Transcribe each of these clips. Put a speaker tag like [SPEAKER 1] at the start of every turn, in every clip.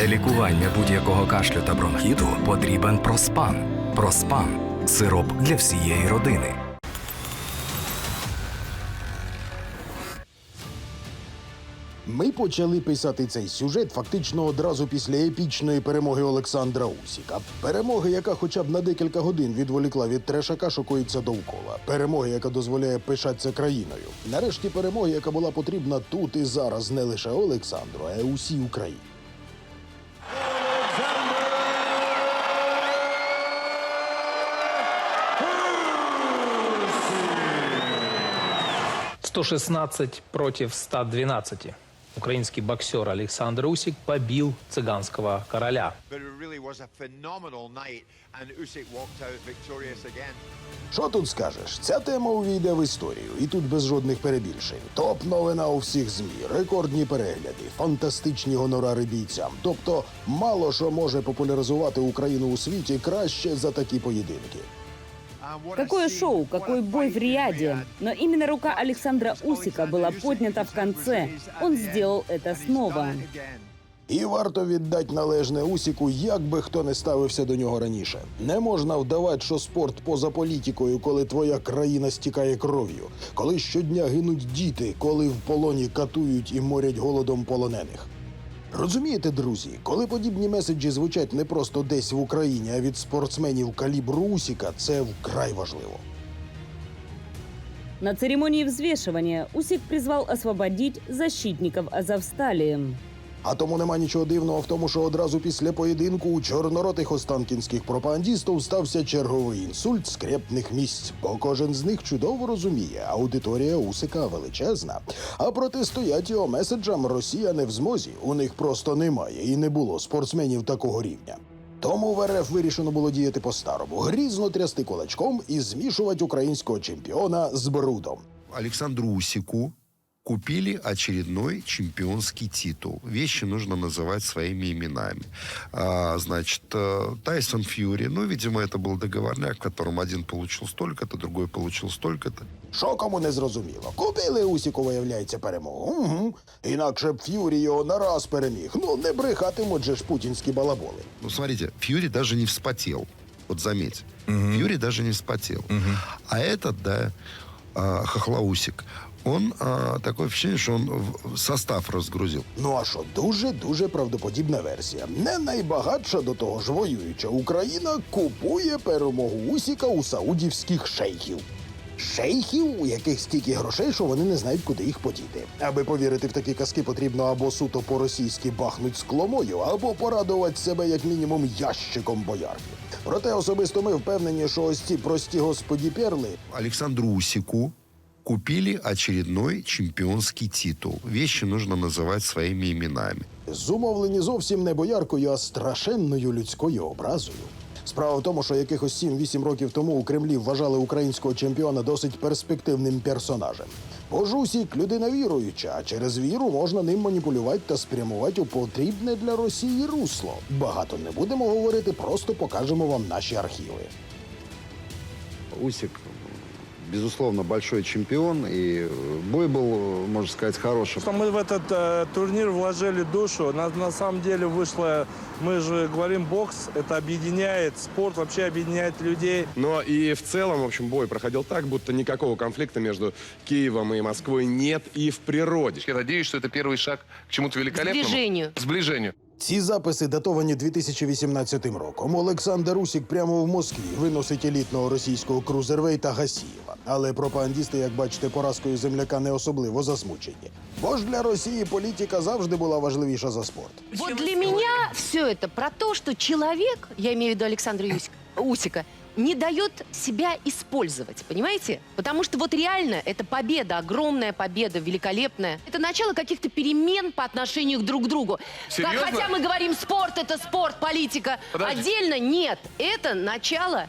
[SPEAKER 1] Для лікування будь-якого кашлю та бронхіту потрібен проспан. Проспан сироп для всієї родини.
[SPEAKER 2] Ми почали писати цей сюжет фактично одразу після епічної перемоги Олександра Усіка. Перемоги, яка хоча б на декілька годин відволікла від трешака, шокується довкола. Перемоги, яка дозволяє пишатися країною. Нарешті перемоги, яка була потрібна тут і зараз не лише Олександру, а й усій Україні.
[SPEAKER 3] — 116 против 112. Украинский боксер Александр Усик побил цыганского короля.
[SPEAKER 2] Що тут скажеш? Ця тема увійде в історію, і тут без жодних перебільшень. Топ новина у всіх змі, рекордні перегляди, фантастичні гонорари бійцям. Тобто, мало що може популяризувати Україну у світі краще за такі поєдинки.
[SPEAKER 4] Какое шоу, какой бой в Риаде. Но именно рука Александра Усика была поднята в конце. Он сделал это снова.
[SPEAKER 2] І варто віддати належне Усіку, як би хто не ставився до нього раніше. Не можна вдавати, що спорт поза політикою, коли твоя країна стікає кров'ю, коли щодня гинуть діти, коли в полоні катують і морять голодом полонених. Розумієте, друзі, коли подібні меседжі звучать не просто десь в Україні, а від спортсменів калібру Усіка, це вкрай важливо.
[SPEAKER 4] На церемонии взвешивания Усик призвал освободить защитников Азовстали.
[SPEAKER 2] А тому нема нічого дивного в тому, що одразу після поєдинку у чорноротих останкінських пропагандістів стався черговий інсульт скрепних місць, бо кожен з них чудово розуміє, аудиторія Усика величезна. А протистоять його меседжам Росія не в змозі. У них просто немає і не було спортсменів такого рівня. Тому в РФ вирішено було діяти по-старому, грізно трясти кулачком і змішувати українського чемпіона з брудом.
[SPEAKER 5] Александру Усику купили очередной чемпионский титул. Вещи нужно называть своими именами. А, значит, э, Тайсон Фьюри, ну, видимо, это был договорняк, в котором один получил столько-то, другой получил столько-то.
[SPEAKER 2] Що кому не зрозуміло? Купили Усіку, виявляється, перемогу. Угу. Інакше б Ф'юрі його на раз переміг. Ну, не брехатимуть же ж путінські балаболи.
[SPEAKER 5] Ну, смотрите, Фьюри даже не вспотел. Вот заметьте. Фьюри даже не вспотел. А этот, да, а, Хохлоусик, он а, такое впечатление, что он состав разгрузил.
[SPEAKER 2] Ну а що, дуже-дуже правдоподібна версія. Не найбагатша до того ж воююча Україна купує перемогу Усіка у саудівських шейхів. Шейхів, у яких стільки грошей, що вони не знають, куди їх подіти. Аби повірити в такі казки, потрібно або суто по-російськи бахнуть скломою, або порадувати себе як мінімум ящиком боярки. Проте особисто ми впевнені, що ось ці прості господі перли
[SPEAKER 5] Александру Усику купили очередной чемпионский титул. Вещи нужно называть своими именами.
[SPEAKER 2] зумовлені зовсім не бояркою, а страшенною людською образою. Справа в тому, що якихось 7-8 років тому у Кремлі вважали українського чемпіона досить перспективним персонажем. Бо ж Усік – людина віруюча, а через віру можна ним маніпулювати та спрямувати у потрібне для Росії русло. Багато не будемо говорити, просто покажемо вам наші архіви.
[SPEAKER 6] Усик, безусловно, большой чемпион, и э, бой был, э, можно сказать, хорошим.
[SPEAKER 7] Что мы в этот э, турнир вложили душу. На, на самом деле вышло, мы же говорим, бокс, это объединяет, спорт вообще объединяет людей.
[SPEAKER 8] Но и в целом, в общем, бой проходил так, будто никакого конфликта между Киевом и Москвой нет и в природе.
[SPEAKER 9] Я надеюсь, что это первый шаг к чему-то великолепному.
[SPEAKER 10] Сближению.
[SPEAKER 9] Сближению.
[SPEAKER 2] Ці записи датовані 2018 роком. Олександр Усік прямо в Москві виносить елітного російського крузервейта Гасієва. Але пропагандісти, як бачите, поразкою земляка не особливо засмучені. Бо ж для Росії політика завжди була важливіша за спорт.
[SPEAKER 10] Вот для меня все это про то, что человек, я имею в виду Александра Юсик- Усика, не дает себя использовать, понимаете? Потому что вот реально это победа, огромная победа, великолепная. Это начало каких-то перемен по отношению к друг другу.
[SPEAKER 9] Серьезно?
[SPEAKER 10] Хотя мы говорим, спорт это спорт, политика.
[SPEAKER 9] Подожди.
[SPEAKER 10] Отдельно нет. Это начало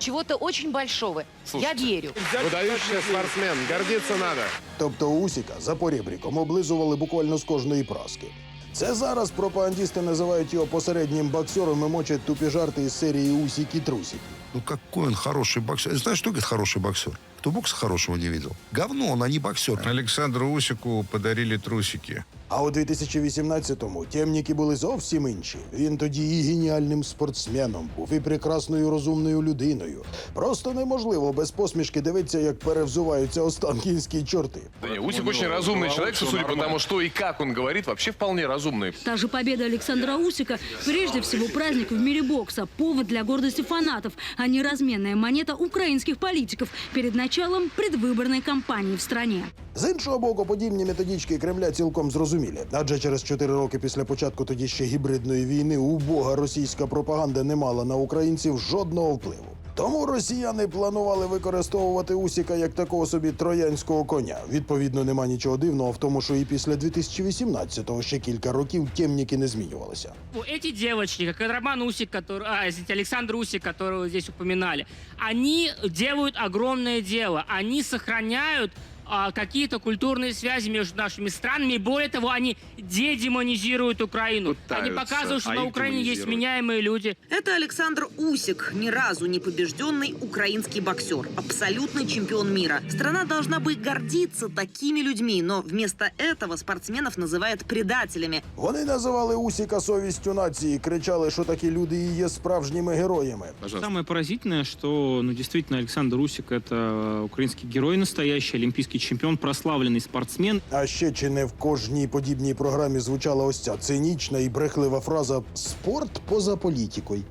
[SPEAKER 10] чего-то очень большого.
[SPEAKER 9] Слушайте.
[SPEAKER 10] Я верю.
[SPEAKER 8] Выдающийся спортсмен, гордиться надо.
[SPEAKER 2] Тобто Усіка за поребріком облизували буквально з кожної праски. Це зараз пропагандісти називають його посереднім боксером і мочать тупі жарти із серії Усіки трусики.
[SPEAKER 5] Ну какой он хороший боксер. Знаешь, что говорит хороший боксер? Кто бокса хорошего не видел? Говно он, а не боксер.
[SPEAKER 11] Александру Усику подарили трусики.
[SPEAKER 2] А у 2018-му темніки були зовсім інші. Він тоді і геніальним спортсменом був, і прекрасною розумною людиною. Просто неможливо без посмішки дивитися, як перевзуваються останкінські чорти.
[SPEAKER 9] Да не, Усик очень разумный человек, что, судя по тому, что и как он говорит, вообще вполне разумный.
[SPEAKER 11] Та же победа Александра Усика прежде всего праздник в мире бокса, повод для гордости фанатов, а не разменная монета украинских политиков перед началом предвыборной кампании в стране.
[SPEAKER 2] З іншого боку, подібні методички Кремля цілком Зрозумілі. Адже через чотири роки після початку тоді ще гібридної війни убога російська пропаганда не мала на українців жодного впливу. Тому росіяни планували використовувати Усіка як такого собі троянського коня. Відповідно, нема нічого дивного в тому, що і після 2018-го ще кілька років темніки не змінювалися.
[SPEAKER 12] Эти девочки, как и Роман Усик, который, Александр Усик, которого здесь упоминали, они делают огромное дело. Они сохраняют а, какие-то культурные связи между нашими странами. И более того, они дедемонизируют Украину. они
[SPEAKER 9] Пытаются,
[SPEAKER 12] показывают, что
[SPEAKER 9] а
[SPEAKER 12] на
[SPEAKER 9] их
[SPEAKER 12] Украине есть
[SPEAKER 9] демонизируют.
[SPEAKER 12] меняемые люди.
[SPEAKER 13] Это Александр Усик, ни разу не побежденный украинский боксер, абсолютный чемпион мира. Страна должна бы гордиться такими людьми, но вместо этого спортсменов называют предателями.
[SPEAKER 2] Вони називали Усіка совістю нації, кричали, що такі люди і є справжніми героями.
[SPEAKER 7] Самое поразительное, что ну, действительно Александр Усик это украинский герой настоящий, олимпийский чемпион, прославленный спортсмен.
[SPEAKER 2] А ще чи не в кожній подібній програмі звучала ось ця цинічна і брехлива фраза «спорт поза політикою».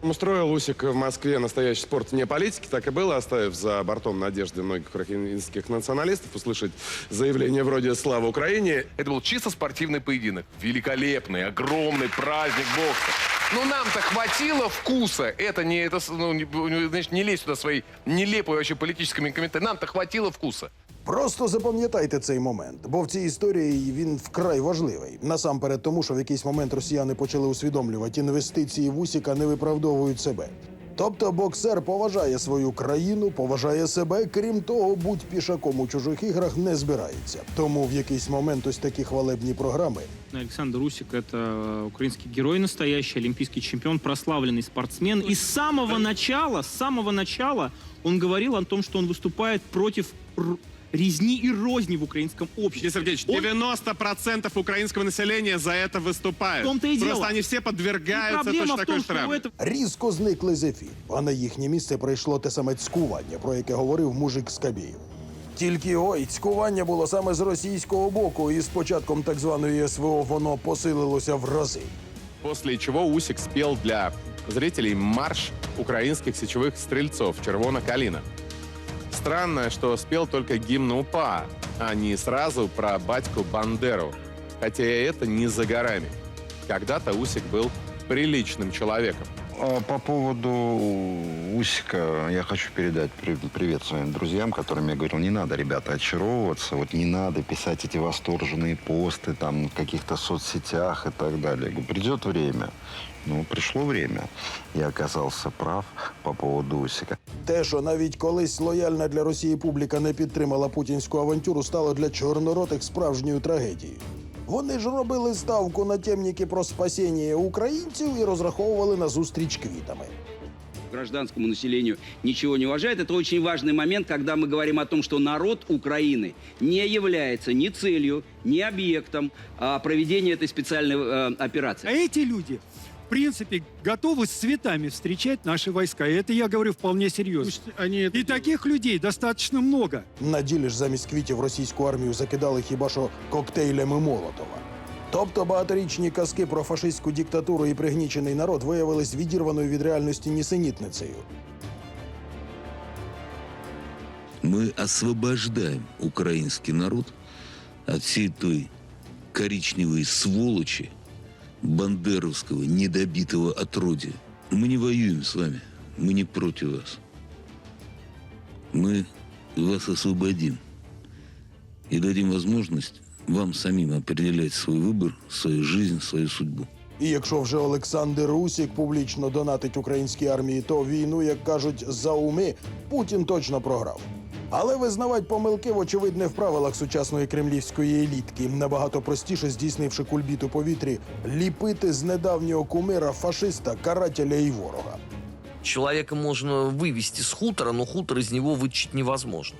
[SPEAKER 8] Устроил Усик в Москве настоящий спорт вне политики, так и было, оставив за бортом надежды многих украинских националистов услышать заявление вроде «Слава Украине!».
[SPEAKER 9] Это был чисто спортивный поединок. Великолепный, огромный праздник бокса. Ну, нам-то хватило вкуса. Это не, это, с- ну, не, значит, не лезь туда своей нелепой вообще политическими комментариями. Нам-то хватило вкуса.
[SPEAKER 2] Просто запам'ятайте цей момент, бо в цій історії він вкрай важливий. Насамперед тому, що в якийсь момент росіяни почали усвідомлювати, інвестиції в Усіка не виправдовують себе. Тобто боксер поважає свою країну, поважає себе, крім того, будь пішаком у чужих іграх не збирається. Тому в якийсь момент ось такі хвалебні програми
[SPEAKER 7] Александр Усик это украинский герой настоящий, олимпийский чемпион, прославленный спортсмен. И с самого начала, с самого начала он говорил о том, что он выступает против р- резни и розни в украинском обществе.
[SPEAKER 8] Сергеевич,
[SPEAKER 7] Он-
[SPEAKER 8] 90% украинского населения за это выступают.
[SPEAKER 7] В том-то и дело.
[SPEAKER 8] Просто они все
[SPEAKER 7] И
[SPEAKER 8] подвергаются
[SPEAKER 7] проблема
[SPEAKER 8] точно
[SPEAKER 7] в
[SPEAKER 8] такой
[SPEAKER 7] том, что у
[SPEAKER 8] штрафу.
[SPEAKER 7] этого
[SPEAKER 2] різко зникли з ефіру, а на їхнє місце прийшло те саме цькування, про яке говорив мужик з Кабєєв. Тільки ой, цькування було саме з російського боку, і з початком так званої СВО воно посилилося в рази.
[SPEAKER 8] После чего Усик спел для зрителей марш украинских сечевых стрельцов «Червона калина». Странно, что спел только гимн УПА, а не сразу про батьку Бандеру. Хотя и это не за горами. Когда-то Усик был приличным человеком.
[SPEAKER 6] А По поводу Усика я хочу передать при- привет своим друзьям, которым я говорил, не надо, ребята, очаровываться, вот не надо писать эти восторженные посты там в каких-то соцсетях и так далее. Я говорю, Придет время. Ну, пришло время. Я оказался прав по поводу Усика.
[SPEAKER 2] Те, що навіть колись лояльна для Росії публіка не підтримала путінську авантюру, стало для чорноротих справжньою трагедією. Вони ж робили ставку на темніки про спасіння українців і розраховували на зустріч квітами.
[SPEAKER 12] гражданскому населению ничего не уважает. Это очень важный момент, когда мы говорим о том, что народ Украины не является ни целью, ни объектом а, проведения этой специальной э, операции.
[SPEAKER 7] эти люди, в принципе, готовы с цветами встречать наши войска. И это я говорю вполне серьезно. И таких людей достаточно много.
[SPEAKER 2] На ділі ж замість квітів російську армію закидали хіба що коктейлями Молотова. Тобто багаторічні казки про фашистську диктатуру і пригнічений народ виявились відірваною від реальності нісенітницею.
[SPEAKER 12] Мы освобождаем украинский народ от всей той коричневой сволочи, бандеровского, недобитого отродья. Мы не воюем с вами, мы не против вас. Мы вас освободим и дадим возможность вам самим определять свой выбор, свою жизнь, свою судьбу.
[SPEAKER 2] І якщо вже Олександр Усік публічно донатить українській армії, то війну, як кажуть, за уми Путін точно програв. Але визнавати помилки, вочевидь, не в правилах сучасної кремлівської елітки. Набагато простіше, здійснивши кульбіт у повітрі, ліпити з недавнього кумира фашиста, карателя і ворога.
[SPEAKER 12] Человека можно вывести с хутора, но хутор из него вытащить невозможно.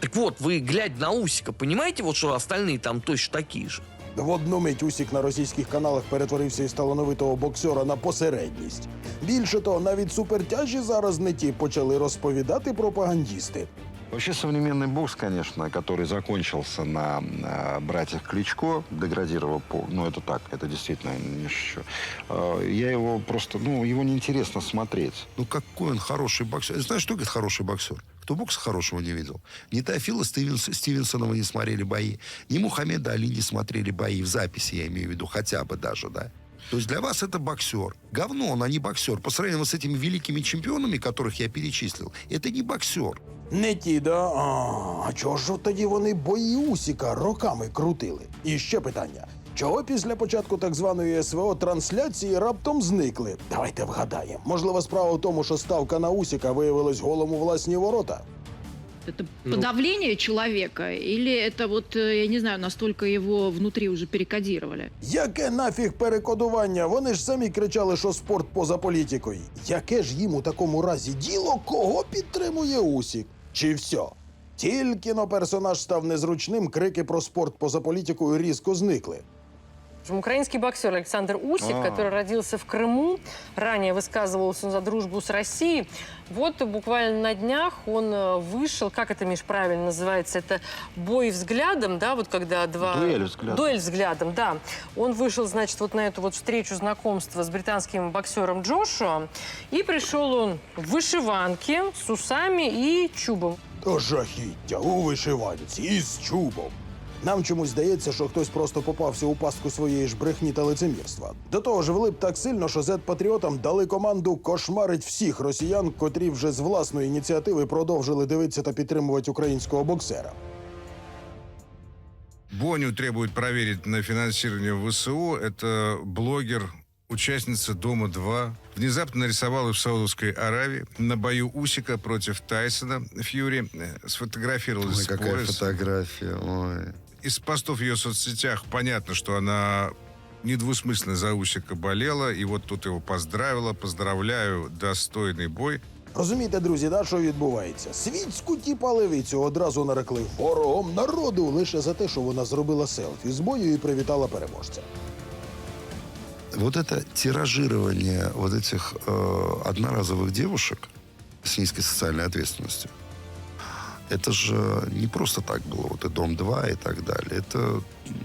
[SPEAKER 14] Так вот, вы, глядя на Усика, понимаете, вот что остальные там точно такие же?
[SPEAKER 2] В одну мить Усік на російських каналах перетворився із талановитого боксера на посередність. Більше того, навіть супертяжі зараз не ті почали розповідати пропагандісти.
[SPEAKER 6] Вообще современный бокс, конечно, который закончился на э, братьях Кличко, деградировал по... Ну, это так, это действительно не шучу. Э, я его просто... Ну, его неинтересно смотреть.
[SPEAKER 5] Ну какой он хороший боксер. Знаешь, что говорит хороший боксер? Кто бокса хорошего не видел? Ни Теофила Стивенс, Стивенсонова не смотрели бои, ни Мухаммеда Али не смотрели бои в записи, я имею в виду, хотя бы даже, да? То есть для вас это боксер. Говно он, а не боксер. По сравнению с этими великими чемпионами, которых я перечислил, это не боксер.
[SPEAKER 2] Не ті, да? А, а чого ж тоді вони бої Усіка роками крутили? І ще питання. Чого після початку так званої СВО трансляції раптом зникли? Давайте вгадаємо. Можливо, справа в тому, що ставка на Усіка виявилась голом у власні ворота.
[SPEAKER 15] Это
[SPEAKER 3] Ну.
[SPEAKER 15] подавление человека или это вот, э, я не знаю, настолько его внутри уже перекодировали?
[SPEAKER 2] Яке нафіг перекодування? Вони ж самі кричали, що спорт поза політикою. Яке ж їм у такому разі діло, кого підтримує Усік? Чи все? Тільки но персонаж став незручним, крики про спорт поза політикою різко зникли.
[SPEAKER 16] Украинский боксер Александр Усик,
[SPEAKER 6] А.
[SPEAKER 16] который родился в Крыму, ранее высказывался за дружбу с Россией. Вот буквально на днях он э, вышел, как это, Миш, правильно называется, это бой взглядом, да, вот когда два...
[SPEAKER 6] Дуэль взглядом.
[SPEAKER 16] Дуэль взглядом, да. Он вышел, значит, вот на эту вот встречу знакомства с британским боксером Джошуа, и пришел он в вышиванке с усами и чубом.
[SPEAKER 2] То жахіття у вишиванці із чубом. Нам чомусь здається, що хтось просто попався у пастку своєї ж брехні та лицемірства. До того ж, влип так сильно, що зет-патріотам дали команду кошмарить всіх росіян, котрі вже з власної ініціативи продовжили дивитися та підтримувати українського боксера.
[SPEAKER 17] Боню требует проверить на финансирование ВСУ. Это блогер, участница «Дома-2». Внезапно нарисовала в Саудовской Аравии на бою Усика против Тайсона Фьюри. Сфотографировалась
[SPEAKER 5] Ой,
[SPEAKER 17] с
[SPEAKER 5] какая
[SPEAKER 17] пояса.
[SPEAKER 5] фотография. Ой
[SPEAKER 17] Из постов в ее соцсетях понятно, что она недвусмысленно за Усика болела. И вот тут его поздравила. Поздравляю, достойный бой.
[SPEAKER 2] Розумієте, друзі, да, що відбувається? Світську тіпа левицю одразу нарекли ворогом народу лише за те, що вона зробила селфі з бою і привітала переможця.
[SPEAKER 5] Вот это тиражирование вот этих э, одноразовых девушек с низкой социальной ответственностью, это же не просто так было, вот и Дом-2 и так далее. Это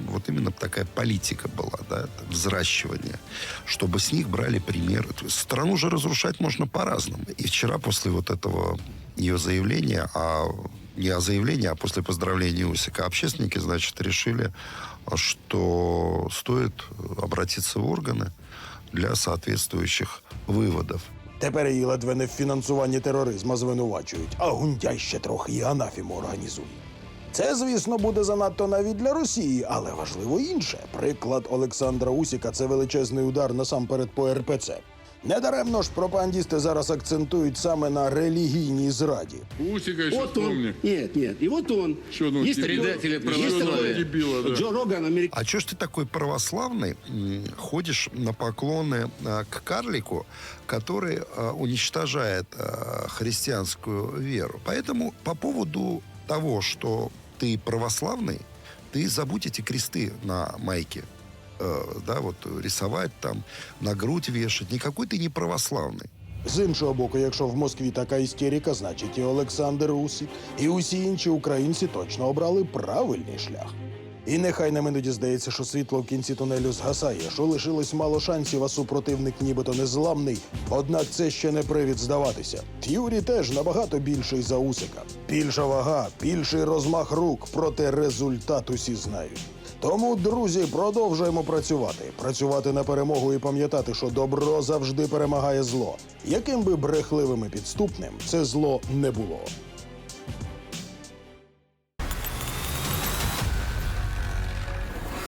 [SPEAKER 5] вот именно такая политика была, да, взращивание, чтобы с них брали примеры. То есть страну же разрушать можно по-разному. И вчера после вот этого ее заявления, а не о заявлении, а после поздравления Усика, общественники, значит, решили, что стоит обратиться в органы для соответствующих выводов.
[SPEAKER 2] Тепер її ледве не в фінансуванні тероризму звинувачують, а гундяй ще трохи і анафіму організує. Це, звісно, буде занадто навіть для Росії, але важливо інше. Приклад Олександра Усіка це величезний удар насамперед по РПЦ. Недаремно ж пропагандісти зараз акцентують саме на релігійній зраді.
[SPEAKER 17] Усика
[SPEAKER 18] Вот он. Нет, нет. И вот он.
[SPEAKER 17] Что, ну,
[SPEAKER 18] Есть такой-
[SPEAKER 17] предатели
[SPEAKER 18] есть
[SPEAKER 17] православия.
[SPEAKER 18] такой
[SPEAKER 17] Дебила, да.
[SPEAKER 18] Джо Роган, американский.
[SPEAKER 5] А чё ж ты такой православный м, ходишь на поклоны а, к карлику, который а, уничтожает а, христианскую веру? Поэтому по поводу того, что ты православный, ты забудь эти кресты на майке. Э, да, вот рисовать там, на грудь вешать. Никакой ты не православный.
[SPEAKER 2] З іншого боку, якщо в Москві така істерика, значить і Олександр Усік, і усі інші українці точно обрали правильний шлях. І нехай нам іноді здається, що світло в кінці тунелю згасає, що лишилось мало шансів, а супротивник нібито незламний. Однак це ще не привід здаватися. Ф'юрі теж набагато більший за Усика. Більша вага, більший розмах рук, проте результат усі знають. Тому, друзі, продовжуємо працювати. Працювати на перемогу і пам'ятати, що добро завжди перемагає зло. Яким би брехливим і підступним це зло не було.